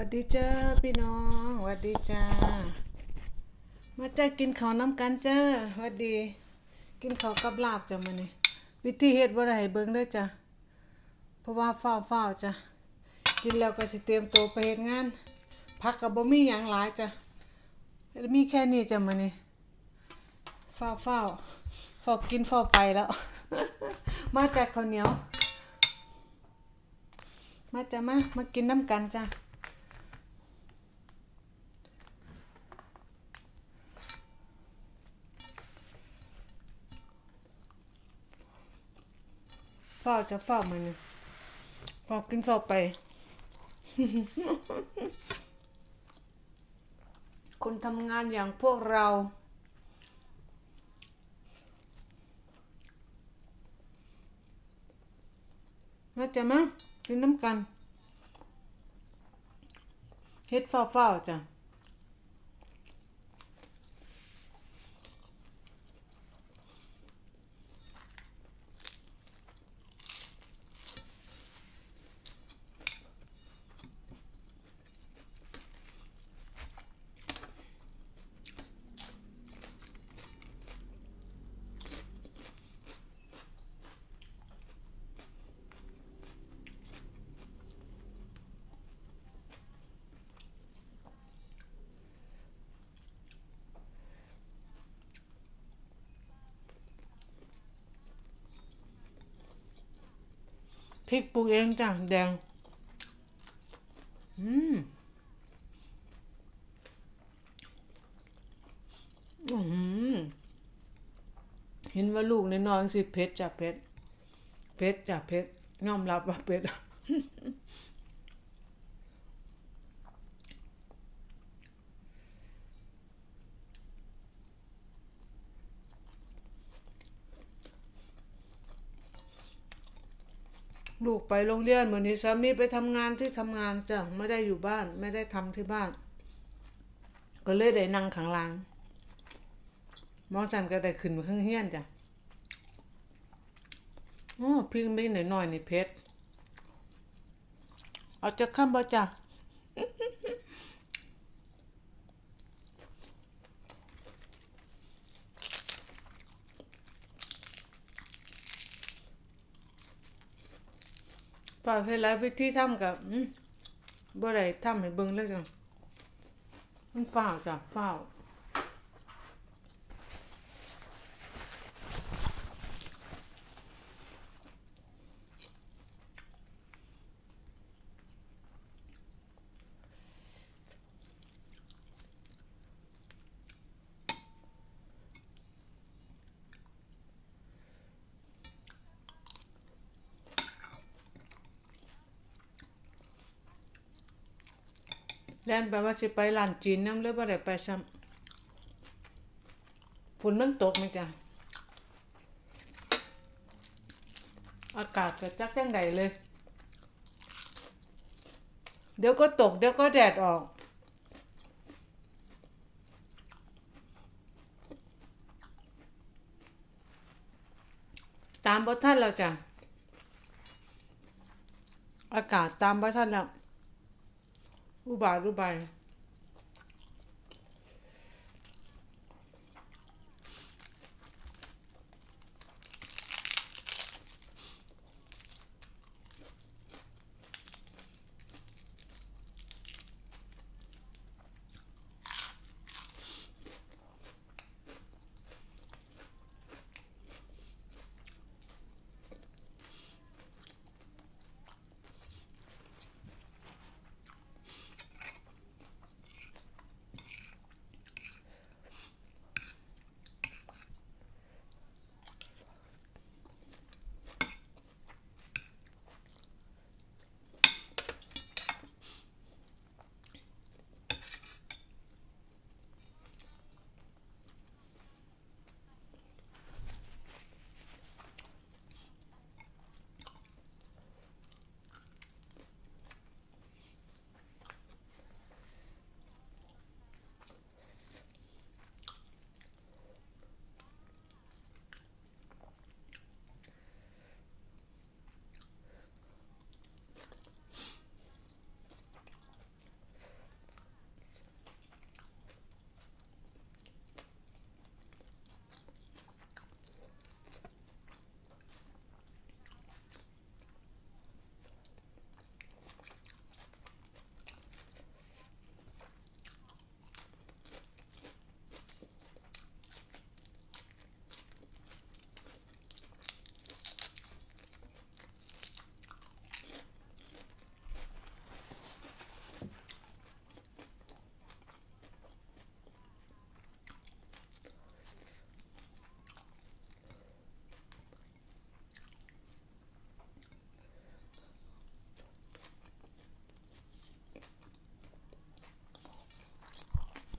วัสดีจ้าพี่น้องวัสดีจ้า มาจ้ากินข้าวน้ำกันจ้าวัสดี กินข้าวกับลาบจ้ะมื้อนี้วิธีเฮ็ดบ่ได้ให้เบิ่งเด้อจ้ะเพราะว่าฟ้าวๆจ้ะกินแล้วก็สิเตรียมตัวไปเฮ็ดงานผักก็บ่มีหยังหลายจ้ะมีแค่นี้จ้ะมื้อนี้ฟ้าวฟ้าวกินฟ้าวไปแล้ว มาจากข้าวเหนียว มาจ้ะมามากินน้ำกันจ้ะ ฝ้าจะฝ้ามันฝ้ากินฝ้าไป คนทำงานอย่างพวกเรา มาจะมากินน้ำกันเฮ็ดฝ้าฝ้าๆจ้ะ พริกปลูกเองจ้ะแดงอืมอืมเห็นว่าลูกในนอนสิเพชรจ้ะเพชรเพชรจ้ะเพชรยอมรับว่าเพชร ลูกไปโรงเรียนเหมือนนี้สามีไปทำงานที่ทำงานจ้ะไม่ได้อยู่บ้าน ไม่ได้ทำที่บ้าน ก็เลยได้นั่งขังลางมองจันก็ได้ขึ้นมาข้างเฮี้ยนจ้ะอ๋อพริกไม่หน่อยๆนี่เพชรเอาจะข้ามบ่จ้ะ ฝากให้หลายวิธีทำกับอืมบ่ได้ทำให้เบิ่งเลยจังมันฝ้าวจ้ะฝ้าว แล่นไปว่าสิไปร้านจีนนำเลยบ่ได้ไปซ้ำฝนมันตกไหมจ้ะอากาศก็จักจังไดเลย เดี๋ยวก็ตก เดี๋ยวก็แดดออก ตามบ่ทันแล้วจ้ะอากาศตามบ่ทันแล้ว อุบาท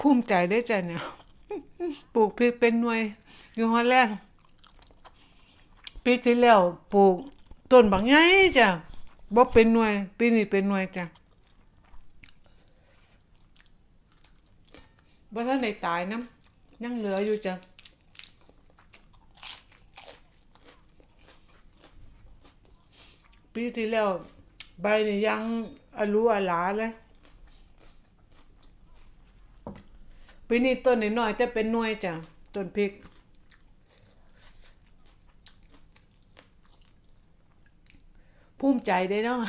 ภูมิใจได้อจ้ะเนี่ยปลูกพริกเป็นหน่วย อยู่ฮอลแลนด์ปีที่แล้วปลูกต้นบางใหญ่จ้ะบ่เป็นหน่วย ปีนี้เป็นหน่วยจ้ะบ่ทันได้ตายนํยังเหลืออยู่จ้ะปีที่แล้วใบนี่ยังอลูอลาเลย ปีนี้ต้นน้อยๆแต่เป็นหน่วยจ้ะต้นพริกภูมิใจได้เนาะ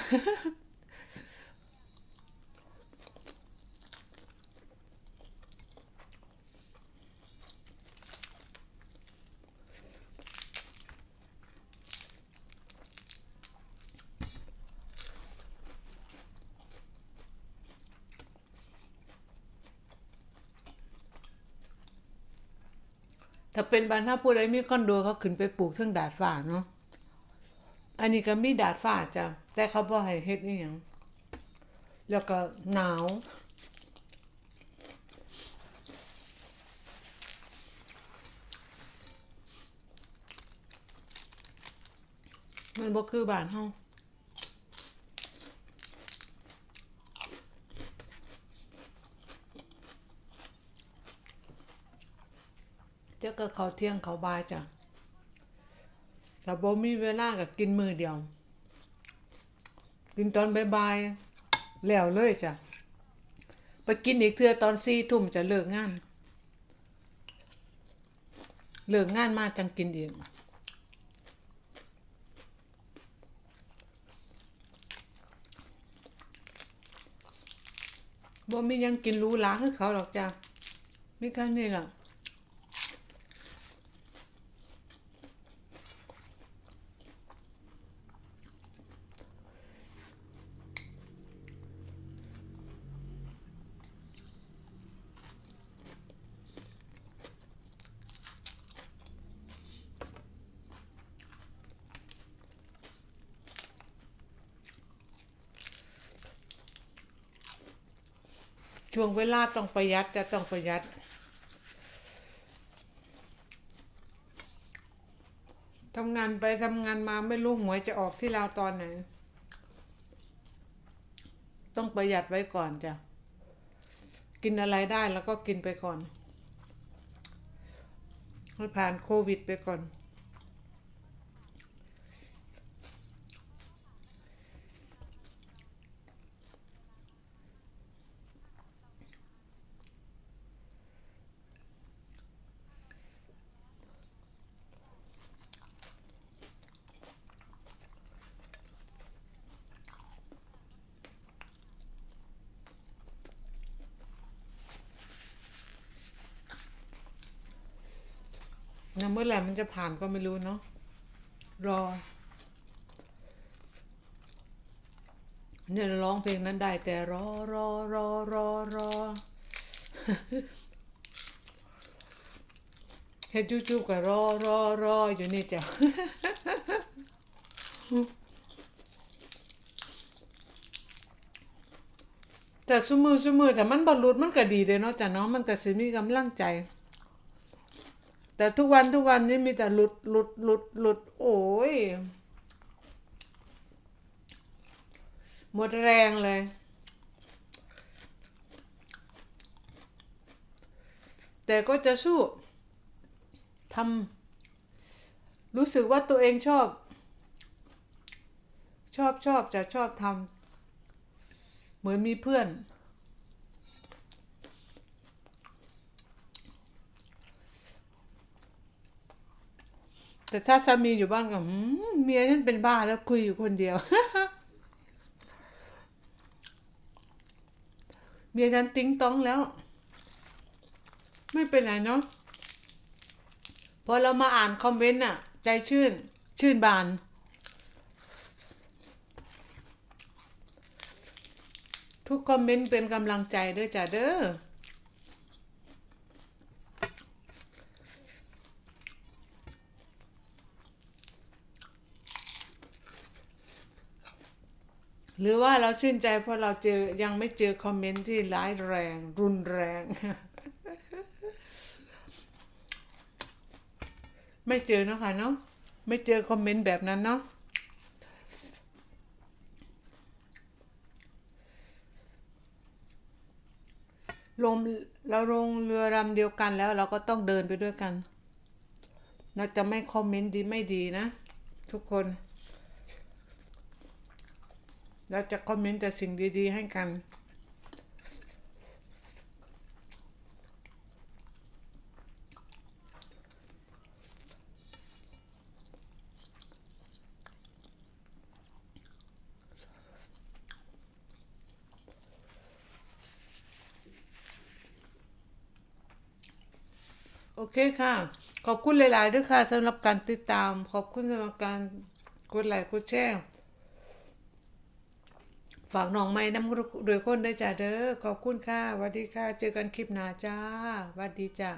ถ้าเป็นบ้านถ้าผู้ใดมีคอนโดเขาขึ้นไปปลูกเทั้งดาดฟ้าเนาะอันนี้ก็มีดาดฟ้าจ้ะแต่เขาบ่ให้เฮ็ดอีหยังแล้วก็หนาวมันบ่คือบ้านเฮาเจ้า ก็เขาเที่ยงเขาบ่ายจ้ะถ้าบ่มีเวลาก็กินมือเดียว กินตอนบ่ายๆแล้วเลยจ้ะไปกินอีกเทื่อตอนสี่ทุ่มจะเลิกงาน เลิกงานมาจังกินอีกบ่มียังกินรูหราคือเขาหรอกจ้ะมีแค่นี้ล่ะ ช่วงเวลาต้องประหยัดจะต้องประหยัด ทำงานไปทำงานมาไม่รู้หวยจะออกที่เราวตอนไหน ต้องประหยัดไว้ก่อนจ้ะ กินอะไรได้แล้วก็กินไปก่อนให้ผ่านโควิดไปก่อน นะเมื่อไหร่มันจะผ่านก็ไม่รู้เนาะรอเนี่ยร้องเพลงนั้นได้แต่รอรอรอรอรอเฮ็ดจูบๆก็รอรอรออยู่นี่จ้ะแต่ซุมือซุมือแต่มันบรรลุมันก็ดีเลยเนาะจ้ะเนาะมันก็สิมีกำลังใจ แต่ทุกวันทุกวันนี้มีแต่หลุดหลุดหลุดหลุดโอ้ยหมดแรงเลย แต่ก็จะสู้ทำรู้สึกว่าตัวเองชอบ ชอบชอบจะชอบทำเหมือนมีเพื่อน แต่ถ้าสามีอยู่บ้านก็เมียฉันเป็นบ้าแล้วคุยอยู่คนเดียว เมียฉันติ้งต้องแล้ว ไม่เป็นไรเนาะพอเรามาอ่านคอมเมนต์น่ะใจชื่น ชื่นบานทุกคอมเมนต์เป็นกำลังใจเด้อจ้ะเด้อ หรือว่าเราชื่นใจเพราะเราเจอยังไม่เจอคอมเมนต์ที่ร้ายแรง รุนแรง ไม่เจอเนาะค่ะเนาะไม่เจอคอมเมนต์แบบนั้นเนาะลมเราลงเรือลำเดียวกันแล้วเราก็ต้องเดินไปด้วยกัน เราจะไม่คอมเมนต์ดีไม่ดีนะ ทุกคน เราจะคอมเมนต์แต่สิ่งดีๆให้กัน โอเคค่ะ ขอบคุณหลายๆด้วยค่ะสำหรับการติดตาม ขอบคุณสำหรับการกดไลค์กดแชร์ ฝากน้องไม้น้ำโดวยคนได้วยจ้าเด้อขอบคุณค่ะสวัสดีค่ะ เจอกันคลิปหน้าจ้าสวัสดีจ้า